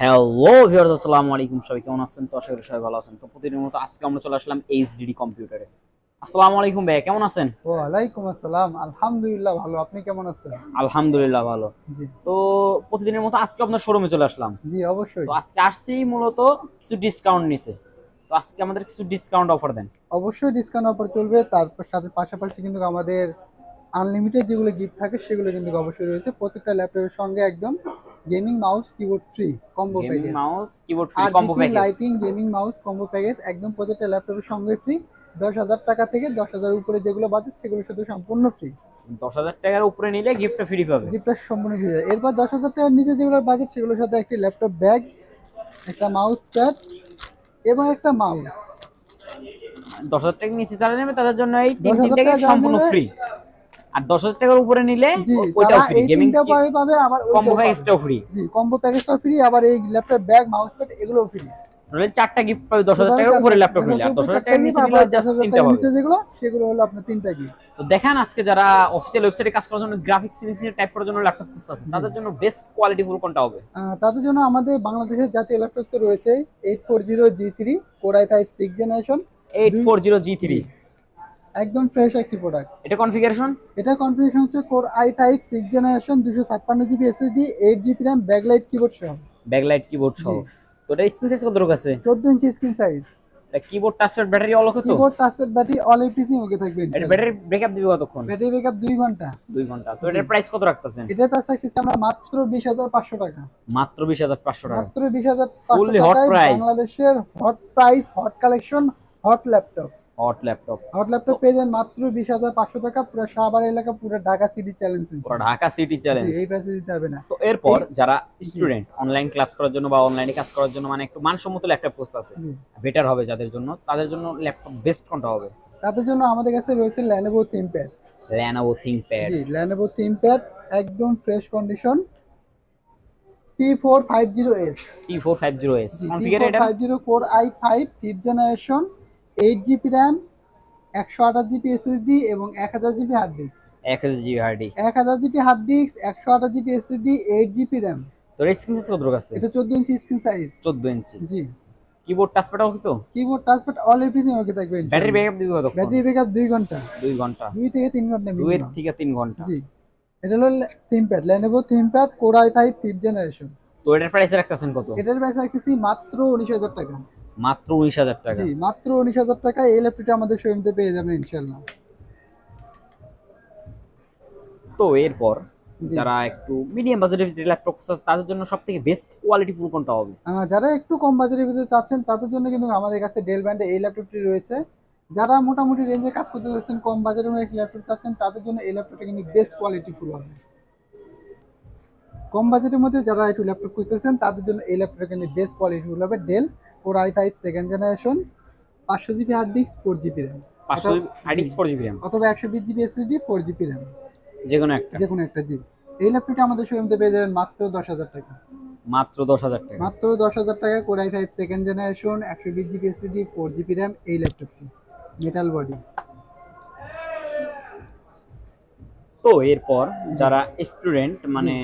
Hello viewers আসসালামু আলাইকুম। সবাই কেমন আছেন? তো আশা করি সবাই ভালো আছেন। তো প্রতিদিনের মতো আজকে আমরা চলে আসলাম এইচডিডি কম্পিউটারে আসসালামু আলাইকুম ভাই কেমন আছেন? ওয়ালাইকুম আসসালাম। আলহামদুলিল্লাহ ভালো। আপনি কেমন আছেন? আলহামদুলিল্লাহ ভালো। জি। তো প্রতিদিনের মতো আজকে আপনার শোরুমে চলে আসলাম। জি অবশ্যই। তো আজকে আসছি মূলত কিছু ডিসকাউন্ট নিতে। তো আজকে আমাদের কিছু ডিসকাউন্ট অফার দেন। অবশ্যই ডিসকাউন্ট অফার চলবে। তার সাথে পাশাপাশি কিন্তু আমাদের আনলিমিটেড যেগুলো গিফট থাকে সেগুলো কিন্তু অবশ্যই রয়েছে। প্রত্যেকটা ল্যাপটপের সঙ্গে একদম gaming mouse keyboard free combo gaming package mouse keyboard আর combo package lighting gaming mouse combo package একদম প্রত্যেকটা ল্যাপটপের সঙ্গে ফ্রি দশ হাজার টাকা থেকে দশ হাজার উপরে যেগুলো বাজেট সেগুলো শুধু সম্পূর্ণ ফ্রি দশ হাজার টাকার উপরে নিলে গিফটটা ফ্রি পাবে। গিফটটা সম্পূর্ণ ফ্রি এরপর দশ হাজার টাকার নিচে যেগুলো বাজেট সেগুলোর সাথে একটি ল্যাপটপ ব্যাগ একটা মাউস প্যাড এবং একটা মাউস দশ হাজার টাকা নিচে যারা নেবে তাদের জন্য এই তিন 10,000 টাকা টাকা সম্পূর্ণ ফ্রি আর 10000 টাকার উপরে নিলে ওইটাও ফ্রি গেমিং পাবে আবার কম্বো প্যাকেজটাও ফ্রি কম্বো প্যাকেজটাও ফ্রি আবার এই ল্যাপটপ ব্যাগ মাউস প্যাড এগুলোও ফ্রি তাহলে চারটা গিফট পাবে 10000 টাকার উপরে ল্যাপটপ নিলে। আর 10000 টাকার নিচে নিলে জাস্ট তিনটা পাবে। যেগুলো সেগুলো হলো আপনার তিনটা গিফট তো দেখেন আজকে যারা অফিসিয়াল ওয়েবসাইটে কাজ করার জন্য গ্রাফিক্স ফিনিশিং টাইপ করার জন্য ল্যাপটপ খুঁজতেছে তাদের জন্য বেস্ট কোয়ালিটি ফুল কোনটা হবে? তাদের জন্য আমাদের বাংলাদেশের জাতীয় ল্যাপটপ তো রয়েছে 840 G3 Core i5 6th generation 840 G3 একদম ফ্রেশ একটি প্রোডাক্ট এটা কনফিগারেশন এটা কনফিগারেশন হচ্ছে core I five six generation দুশো ছাপ্পান্ন GB SSD eight GB RAM backlight keyboard সহ। ব্যাকলাইট কিবোর্ড সহ। তো এটা স্ক্রিন সাইজ কত রকম আছে? চোদ্দ ইঞ্চি স্ক্রিন সাইজ এটা কিবোর্ড টাচপ্যাড ব্যাটারি অল তো? Keyboard touchpad battery all everything okay থাকবে এটা ব্যাটারি ব্রেকআপ দিবে কতক্ষণ? ব্যাটারি ব্যাকআপ দুই ঘণ্টা। দুই ঘণ্টা। তো। এটার প্রাইস কত রাখতেছেন? এটার প্রাইস থাকছে আমরা মাত্র বিশ হাজার পাঁচশো টাকা। মাত্র বিশ হাজার পাঁচশো টাকা। মাত্র বিশ হাজার পাঁচশো Fully hot টাকায় বাংলাদেশের hot price hot collection hot laptop hot laptop hot laptop পেয়ে যাবেন মাত্র বিশ হাজার পাঁচশো টাকা। পুরো সাবার এলাকা পুরো ঢাকা সিটি চ্যালেঞ্জ পুরো ঢাকা সিটি চ্যালেঞ্জ এই প্রাইসে দিতে হবে না। তো এরপর যারা স্টুডেন্ট অনলাইন ক্লাস করার জন্য বা অনলাইনে কাজ করার জন্য মানে একটু মানসম্মত ল্যাপটপ কোর্স আছে। বেটার হবে যাদের জন্য। তাদের জন্য ল্যাপটপ বেস্ট কোনটা হবে? তাদের জন্য আমাদের কাছে রয়েছে ল্যানোভো থিমপ্যাড Lenovo ThinkPad জি ল্যানোভো থিমপ্যাড একদম fresh condition T four five zero S T450S জি টি কনফিগার ফোর এটা? Five zero core i five fifth generation eight GB RAM একশো আঠাশ জিবি এসএসডি এবং এক হাজার GB hard disk 1000 GB hard disk এক হাজার জিবি হার্ড ডিস্ক একশো আঠাশ GB SSD eight GB RAM তো এর স্ক্রিন সাইজ কত আছে? এটা চোদ্দ ইঞ্চি স্ক্রিন সাইজ 14 ইঞ্চি জি। কিবোর্ড টাচপ্যাড কি তো? Keyboard touchpad all everything okay থাকবে ব্যাটারি ব্যাকআপ দিবে কত ব্যাটারি ব্যাকআপ দুই ঘণ্টা। 2 ঘণ্টা। দুই থেকে তিন ঘণ্টা 2 থেকে 3 ঘণ্টা। জি। এটা হলো ThinkPad Lenovo ThinkPad i five fifth generation তো এটার প্রাইস রাখতেছেন কত? এটার প্রাইস রাখতেছি মাত্র উনিশ হাজার টাকা। মাত্র 19000 টাকা। জি মাত্র উনিশ হাজার টাকা এই ল্যাপটপটা আমাদের শোরুমতে পেয়ে যাবেন ইনশাল্লাহ তো এরপর যারা একটু মিডিয়াম বাজেটের ভিতরে ল্যাপটপ তাদের জন্য সবথেকে বেস্ট কোয়ালিটি ফুল কোনটা হবে? যারা একটু কম বাজেটের ভিতরে চাচ্ছেন তাদের জন্য কিন্তু আমাদের কাছে ডেল ব্র্যান্ডে এই ল্যাপটপটি রয়েছে। যারা মোটামুটি রেঞ্জে কাজ করতে যাচ্ছেন কম বাজারের মধ্যে ল্যাপটপ চাচ্ছেন তাদের জন্য এই ল্যাপটপটা কিন্তু বেস্ট কোয়ালিটি ফুল হবে। কম বাজেটের মধ্যে যারা একটু ল্যাপটপ খুঁজতেছেন তাদের জন্য এই ল্যাপটপটা কিন্তু বেস্ট কোয়ালিটি ফুল হবে Dell four i five second generation পাঁচশো GB hard disk four GB RAM 500 জি। আইডিক্স 4 জিবি RAM অথবা একশো বিশ GB SSD four GB RAM যে কোনো একটা। যে কোনো একটা জি। এই ল্যাপটপটা আমাদের শোরুমতে পেয়ে যাবেন মাত্র দশ হাজার টাকা। মাত্র 10000 টাকা। মাত্র দশ হাজার টাকা কোরাই ফাইভ সেকেন্ড জেনারেশন একশো বিশ GB SSD four GB RAM এই ল্যাপটপটি মেটাল বডি তো এরপর যারা স্টুডেন্ট মানে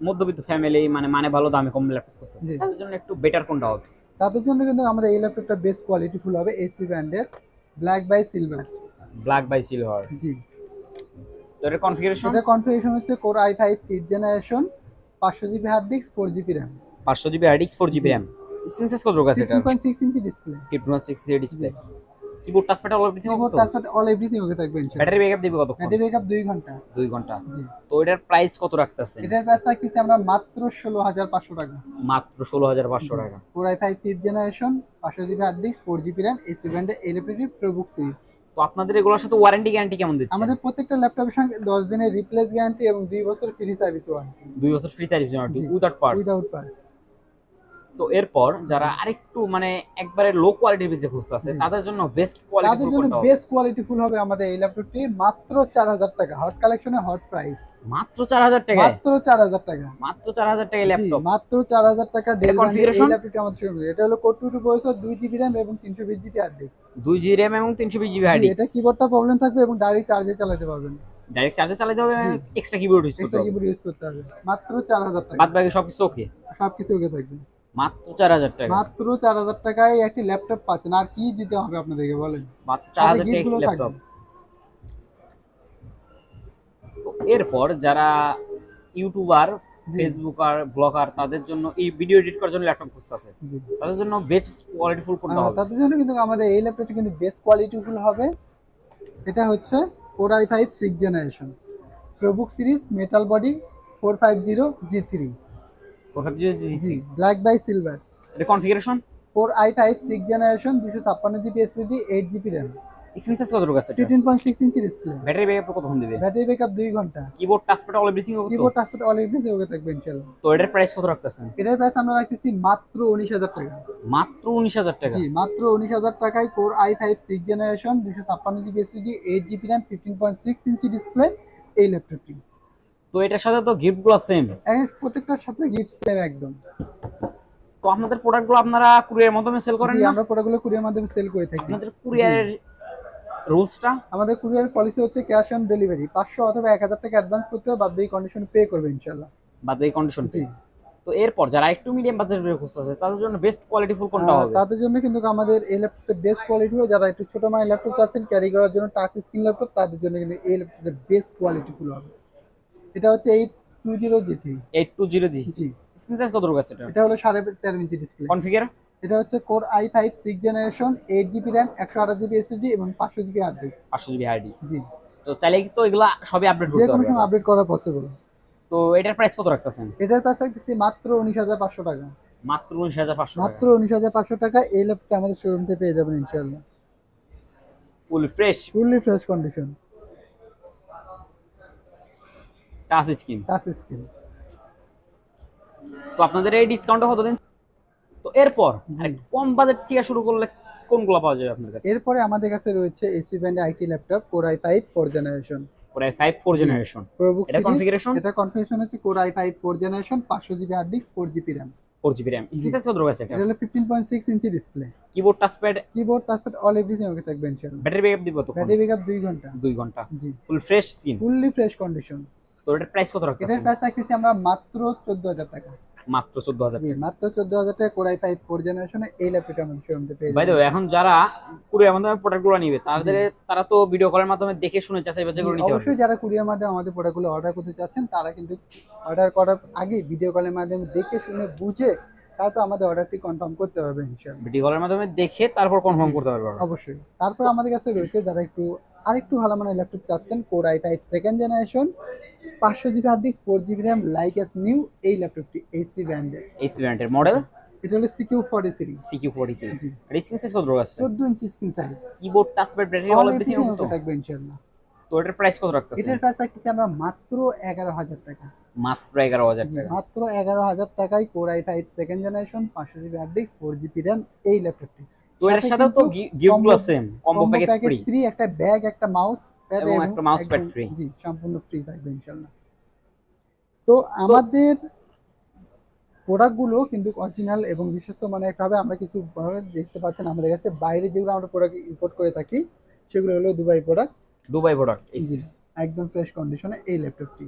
মধ্যবিত্ত ফ্যামিলি মানে মানে ভালো দামে কম ল্যাপটপ জি। তাদের জন্য একটু বেটার কোনটা হবে? তাদের জন্য কিন্তু আমাদের এই ল্যাপটপটা বেস্ট কোয়ালিটি ফুল হবে এসি ব্র্যান্ডের black by silver black by silver জি। তো এর কনফিগারেশন এটা কনফিগারেশন হচ্ছে core i five fifth generation পাঁচশো GB hard disk four GB RAM 500 GB আইডিক্স 4 GB. RAM screen size কত রকম আছে এটা? Two point six inch display 2.6 display keyboard touchpad all everything keyboard touchpad all everything okay থাকবে ইনশাআল্লাহ battery backup দিবে কতক্ষণ? Battery backup দুই ঘণ্টা। 2 ঘণ্টা। জি। তো এটার প্রাইস কত রাখতেছেন? এটার প্রাইস থাকতেছে আমরা মাত্র ষোলো হাজার পাঁচশো টাকা। মাত্র 16500 টাকা। Core i five fifth generation পাঁচশো GB hard disk four GB RAM SP ব্র্যান্ডের ইলেকট্রিক প্রোবুক সিরিজ তো আপনাদের এগুলোর সাথে ওয়ারেন্টি গ্যারান্টি কেমন দিচ্ছে? আমাদের প্রত্যেকটা ল্যাপটপের সঙ্গে দশ দিনের রিপ্লেস গ্যারান্টি এবং দুই বছর ফ্রি সার্ভিস ওয়ারেন্টি দুই বছর free service warranty without parts without parts তো এরপর যারা আরেকটু মানে একবারে লো কোয়ালিটির ভিতরে খুঁজতেছে। তাদের জন্য বেস্ট কোয়ালিটি তাদের জন্য বেস্ট কোয়ালিটি ফুল হবে আমাদের এই ল্যাপটপটি মাত্র চার হাজার টাকা। হট কালেকশনে হট প্রাইস মাত্র 4000 টাকায়? মাত্র চার হাজার টাকা। মাত্র 4000 টাকায় জি, ল্যাপটপ মাত্র চার হাজার টাকা ডেল configuration? ল্যাপটপটি আমাদের শোরুমে এটা হলো কোর টু টু প্রসেসর দুই জিবি র্যাম এবং তিনশো বিশ GB hard disk 2 GB RAM এবং 320 জিবি হার্ড এটা কিবোর্ডটা প্রবলেম থাকবে এবং ডাইরেক্ট চার্জে চালাতে পারবেন। ডাইরেক্ট চার্জে চালাতে হবে এক্সট্রা কিবোর্ড ইউজ করতে এক্সট্রা কিবোর্ড ইউজ করতে হবে। মাত্র চার হাজার টাকা। বাদ বাকি সবকিছু ওকে সবকিছু ওকে থাকবে। মাত্র চার হাজার টাকা। মাত্র চার হাজার টাকায় একটি ল্যাপটপ পাচ্ছেন। আর কি দিতে হবে আপনাদেরকে বলেন? মাত্র চার হাজার টাকা ল্যাপটপ। এরপর যারা ইউটিউবার ফেসবুকার ব্লগার তাদের জন্য এই ভিডিও এডিট করার জন্য ল্যাপটপ খুঁজতেছে। তাদের জন্য বেস্ট কোয়ালিটি ফুল কোনটা হবে? তাদের জন্য কিন্তু আমাদের এই ল্যাপটপটা কিন্তু বেস্ট কোয়ালিটিফুল হবে। এটা হচ্ছে core i five six generation ProBook series metal body four five zero G three G black by silver এটা configuration four i five six generation দুশো ছাপ্পান্ন GB SSD eight GB RAM expense কত আছে এটা? Fifteen point six inch display battery backup কতক্ষণ দিবে? Battery backup দুই ঘণ্টা। Keyboard touchpad all everything keyboard touchpad all everything okay থাকবে ইনশাআল্লাহ। তো এটার প্রাইস কত রাখতেছেন? এটার প্রাইস আমরা রাখতেছি মাত্র উনিশ হাজার টাকা। মাত্র উনিশ হাজার টাকা? জি মাত্র উনিশ হাজার টাকায় core i five six generation দুশো ছাপ্পান্ন GB SSD eight GB RAM fifteen point six inch display এই ল্যাপটপটি তো এটার সাথে তো গিফট গিফটগুলো সেম প্রত্যেকটার সাথে গিফট সেম একদম। তো আপনাদের প্রোডাক্টগুলো আপনারা কুরিয়ার মাধ্যমে সেল করেন আমরা প্রোডাক্টগুলো কুরিয়ার মাধ্যমে সেল করে থাকি। আপনাদের কুরিয়ারের রুলসটা আমাদের কুরিয়ার পলিসি হচ্ছে ক্যাশ অন ডেলিভারি পাঁচশো অথবা এক হাজার টাকা অ্যাডভান্স করতে হবে বাদ বাকি কন্ডিশন পে করবে ইনশাল্লাহ বাদ এই কন্ডিশন জি। তো এরপর যারা একটু মিডিয়াম বাজেটের খুঁজতেছে তাদের জন্য বেস্ট কোয়ালিটি ফুল কোনটা হবে? তাদের জন্য কিন্তু আমাদের এই ল্যাপটপের বেস্ট কোয়ালিটি যারা একটু ছোট মানের ল্যাপটপ চাচ্ছেন ক্যারি করার জন্য টাচ স্ক্রিন ল্যাপটপ তাদের জন্য কিন্তু এই ল্যাপটপের বেস্ট কোয়ালিটি ফুল হবে। এটা হচ্ছে eight two zero G three eight two zero G জি। স্ক্রিন সাইজ কত রকম আছে এটা? এটা হলো সাড়ে তেরো ইঞ্চি ডিসপ্লে কনফিগার এটা হচ্ছে core i five six generation eight GB RAM একশো আঠাশ জিবি এসএসডি এবং পাঁচশো জিবি হার্ড ডিস্ক পাঁচশো জিবি হার্ড ডিস্ক জি। তো চাইলে তো এগুলা সবই আপডেট যে কোনো সময় আপডেট করা পসিবল তো এটার প্রাইস কত রাখতেছেন? এটার প্রাইস রাখতেছি মাত্র উনিশ হাজার পাঁচশো টাকা। মাত্র উনিশ হাজার পাঁচশো মাত্র উনিশ হাজার পাঁচশো টাকা এই ল্যাপটপটা আমাদের শোরুম থেকে পেয়ে যাবেন ইনশাল্লাহ full fresh fully fresh condition touch screen touch screen তো আপনাদের এই ডিসকাউন্টটা কত দিন তো এরপর কম বাজেট থেকে শুরু করলে কোনগুলো পাওয়া যাবে আপনার কাছে? এরপরে আমাদের কাছে রয়েছে এসপি ব্র্যান্ডের IT laptop core i five four generation প্রায় ফাইভ ফোর জেনারেশন প্রোবুক এটা কনফিগারেশন এটা কনফিগারেশন হচ্ছে core i five four generation পাঁচশো GB hard disk four GB RAM four GB RAM screen size কত আছে এটা? হলো fifteen point six inch display keyboard touchpad keyboard touchpad all everything okay থাকবে ইনশাল্লাহ ব্যাটারি ব্যাকআপ দিব তো ব্যাটারি ব্যাকআপ দুই ঘণ্টা। দুই ঘণ্টা। জি full fresh screen fully fresh condition তো এটার প্রাইস কত এটার প্রাইস রাখতেছি আমরা মাত্র চোদ্দ হাজার টাকা। মাত্র চোদ্দ হাজার জি মাত্র চোদ্দ হাজার টাকা কোরাই ফাইভ ফোর জেনারেশনে এই ল্যাপটপটা আমাদের পেয়ে এখন যারা কুরিয়ার মাধ্যমে প্রোডাক্টগুলো নিবে তাদের তারা তো ভিডিও কলের মাধ্যমে দেখে শুনে যাচাই বাছাই করে নিতে হবে অবশ্যই যারা কুরিয়ার মাধ্যমে আমাদের প্রোডাক্টগুলো অর্ডার করতে চাচ্ছেন তারা কিন্তু অর্ডার করার আগে ভিডিও কলের মাধ্যমে দেখে শুনে বুঝে তারপর আমাদের অর্ডারটি কনফার্ম করতে পারবে ইনশাআল্লাহ। ভিডিও কলের মাধ্যমে দেখে তারপর কনফার্ম করতে পারবে অবশ্যই। তারপর আমাদের কাছে রয়েছে যারা একটু আরেকটু ভালো মানের ল্যাপটপ চাচ্ছেন core i five second generation পাঁচশো GB hard disk four GB RAM like as new এই ল্যাপটপটি এইচপি ব্র্যান্ডের এই সিভেন্টের মডেল এটা হলো CQ forty three CQ forty three জি। স্ক্রিন সাইজ কত আছে চোদ্দ inch screen size keyboard touchpad battery all everything থাকবে ইনশাআল্লাহ। তো এটার প্রাইস কত রাখতেছেন? এটার প্রাইস রাখতেছি আমরা মাত্র এগারো হাজার টাকা। মাত্র এগারো হাজার টাকা। মাত্র এগারো হাজার টাকায় core i five second generation পাঁচশো GB hard disk four GB RAM এই ল্যাপটপটি তো এর সাথে তো গিফটগুলো same combo package free free একটা ব্যাগ একটা মাউস এবং একটা mouse pad free। জি সম্পূর্ণ ফ্রি থাকবে ইনশাআল্লাহ। তো আমাদের প্রোডাক্টগুলো কিন্তু অরিজিনাল এবং একটা হবে। আমরা কিছু দেখতে পাচ্ছেন আমাদের কাছে। বাইরে যেগুলো আমরা প্রোডাক্ট ইম্পোর্ট করে থাকি সেগুলো হলো দুবাই প্রোডাক্ট দুবাই প্রোডাক্ট জি একদম ফ্রেশ কন্ডিশনে এই ল্যাপটপটি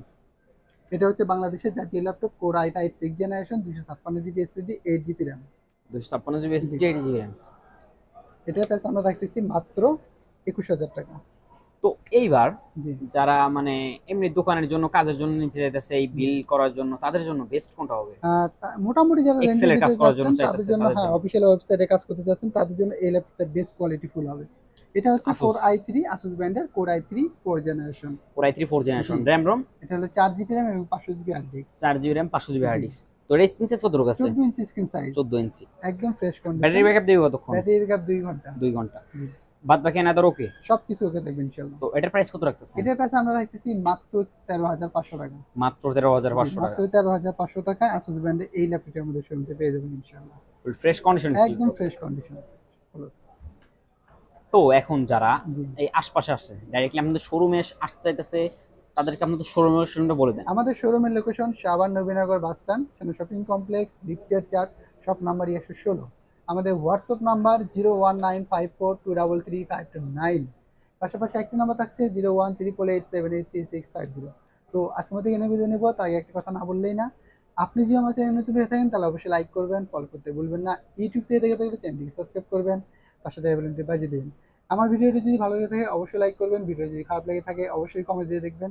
এটা হচ্ছে বাংলাদেশের জাতীয় laptop core i five six generation দুশো ছাপ্পান্ন GB SSD eight GB RAM দুশো ছাপ্পান্ন GB SSD eight GB RAM এটার প্রাইস আমরা রাখতেছি মাত্র একুশ হাজার টাকা তো এইবার যারা মানে এমনি দোকানের জন্য কাজের জন্য নিতে চাইতেছে এই বিল করার জন্য তাদের জন্য বেস্ট কোনটা হবে মোটামুটি যারা এর কাজ করার জন্য তাদের জন্য হ্যাঁ জন্য। অফিসিয়াল ওয়েবসাইটে কাজ করতে চাচ্ছেন তাদের জন্য এই ল্যাপটপটা বেস্ট কোয়ালিটি ফুল হবে এটা হচ্ছে Asus। Four i three Asus ব্র্যান্ডের i three four generation core i three four generation G. RAM ROM এটা হলো চার জিবি র্যাম এবং পাঁচশো জিবি হার্ড ডিস্ক চার জিবি র্যাম পাঁচশো জিবি হার্ড জি। ডিস্ক তো এর স্ক্রিন সাইজ কত রকম আছে? চোদ্দ ইঞ্চি স্ক্রিন সাইজ চোদ্দ ইঞ্চি একদম ফ্রেশ কন্ডিশন ব্যাটারি ব্যাকআপ দেবে কতক্ষণ? ব্যাটারি ব্যাকআপ দুই ঘণ্টা। দুই ঘণ্টা। বাদ বাকি এনাদার ওকে সবকিছু ওকে থাকবে ইনশাল্লাহ। তো এটার প্রাইস কত রাখতেছে এটার কাছে আমরা রাখতেছি মাত্র তেরো হাজার পাঁচশো টাকা। মাত্র তেরো হাজার জি, পাঁচশো মাত্র টাকা। তেরো হাজার পাঁচশো টাকা আসুস ব্র্যান্ডের এই ল্যাপটপটি আমাদের শোরুমতে পেয়ে যাবেন ইনশাল্লাহ। ফ্রেশ কন্ডিশন একদম ফ্রেশ কন্ডিশন তো এখন যারা এই আশপাশে আসছে ডাইরেক্টলি আমাদের শোরুমে আসতে চাইতেছে তাদেরকে আপনাদের শোরুমের শোরুমটা বলে দেন। আমাদের শোরুমের লোকেশন সাবান Nabinagar bus stand shopping complex লিফটের চার শপ নাম্বার একশো ষোলো। আমাদের WhatsApp number zero one nine five four two double three five two nine পাশাপাশি একটি নাম্বার থাকছে zero one triple eight seven eight three six five zero তো আজকের মধ্যে এনে বিদায় নেব তাই একটা কথা না বললেই না। আপনি যদি আমার চ্যানেল নতুন হয়ে থাকেন, তাহলে অবশ্যই লাইক করবেন ফলো করতে ভুলবেন না। ইউটিউব থেকে দেখে থাকলে চ্যানেলটিকে সাবস্ক্রাইব করবেন, পাশে থেকে বেলনটি বাজিয়ে দেবেন। আমার ভিডিওটি যদি ভালো লেগে থাকে, অবশ্যই লাইক করবেন। ভিডিও যদি খারাপ লেগে থাকে, অবশ্যই কমেন্ট দিয়ে দেখবেন।